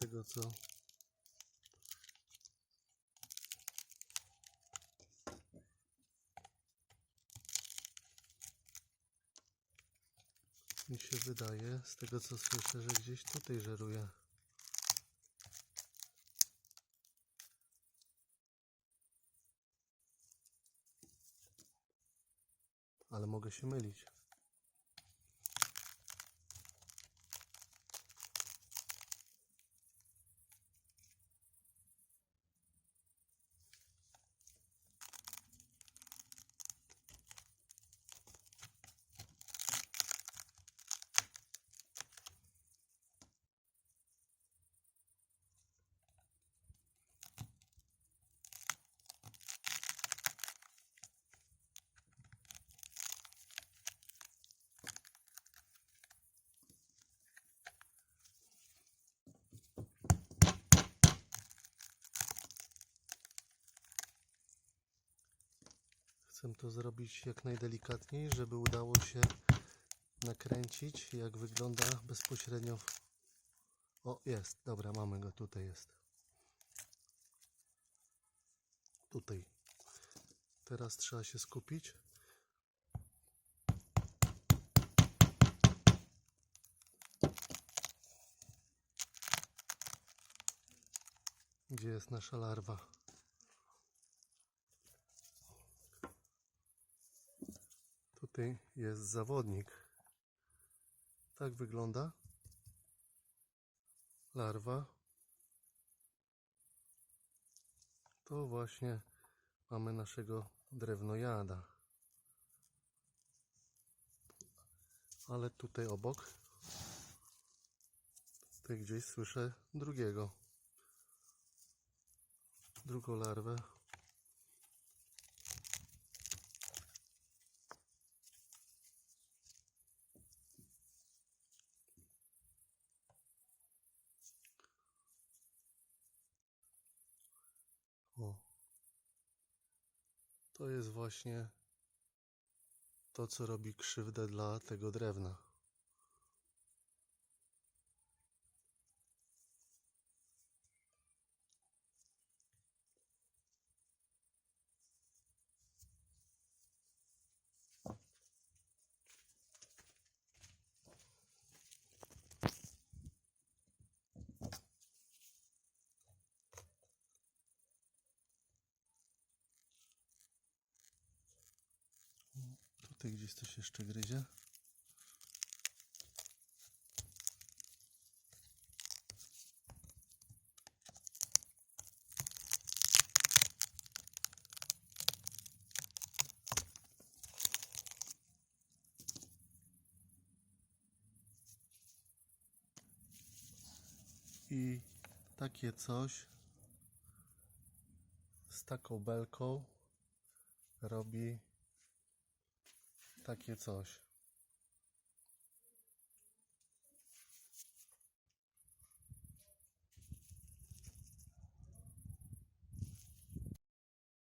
tego co mi się wydaje, z tego co słyszę, że gdzieś tutaj żeruje. Ale mogę się mylić. Chcę to zrobić jak najdelikatniej, żeby udało się nakręcić, jak wygląda bezpośrednio. O, jest, dobra, mamy go, tutaj jest. Tutaj. Teraz trzeba się skupić. Gdzie jest nasza larwa? Tutaj jest zawodnik. Tak wygląda larwa. To właśnie mamy naszego drewnojada. Ale tutaj obok, tutaj gdzieś słyszę drugiego. Drugą larwę. To jest właśnie to, co robi krzywdę dla tego drewna. Tutaj gdzieś coś jeszcze gryzie. I takie coś z taką belką robi takie coś.